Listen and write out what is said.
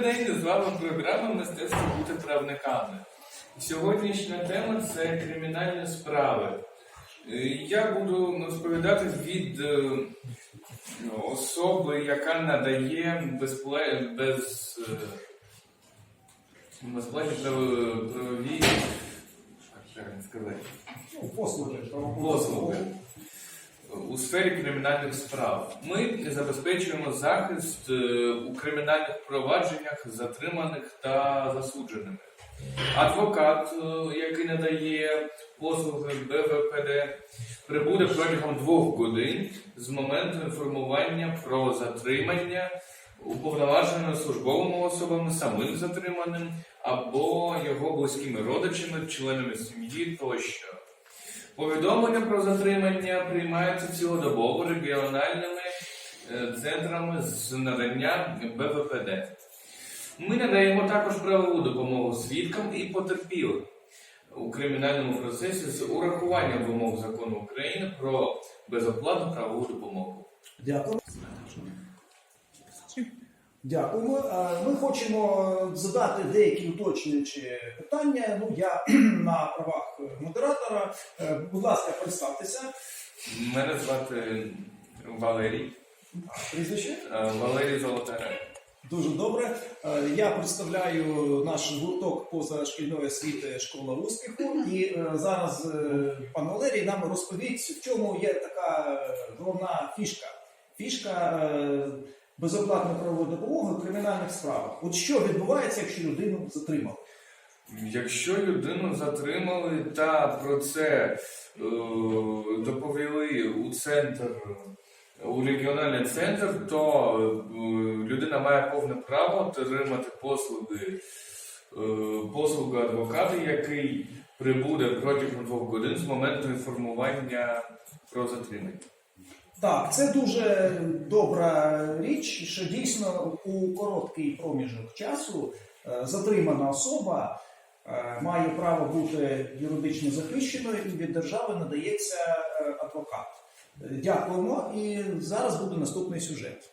день, з вами програма Мистецтво бути правниками. Сьогоднішня тема це кримінальні справи. Е, Я буду розповідати від е, особи, яка надає без, е, безплатні правові як правильно сказати, Ну, послуги. послуги у сфері кримінальних справ. Ми забезпечуємо захист е, у кримінальних провадженнях затриманих та засудженими. Адвокат, е, який надає послуги БВПД, прибуде протягом двох годин з моменту інформування про затримання уповноваженими службовими особами, самим затриманим або його близькими родичами, членами сім'ї тощо. Повідомлення про затримання приймаються цілодобово регіональними е, центрами з надання БВПД. Ми надаємо також правову допомогу свідкам і потерпілим у кримінальному процесі з урахуванням вимог закону України про безоплатну правову допомогу. Дякую. Дякуємо. Е, Ми хочемо задати деякі уточнюючі питання. Ну, я на правах модератора. Е, Будь ласка, представтеся. Мене звати Валерій. Прізвище. Е, Валерій Золотарев. Дуже добре. Е, Я представляю наш гурток позашкільної освіти школа успіху. І зараз пан Валерій нам розповість, в чому є така головна фішка. Фішка безоплатної правової допомоги в кримінальних справах. От що відбувається, якщо людину затримали? Якщо людину затримали та про це е, доповіли у центр, у регіональний центр, то е, людина має повне право отримати послуги, е, послуги адвоката, який прибуде протягом двох годин з моменту інформування про затримання. Так, це дуже добра річ, що дійсно у короткий проміжок часу е, затримана особа має право бути юридично захищеною і від держави надається е, адвокат. Е, Дякуємо. І зараз буде наступний сюжет.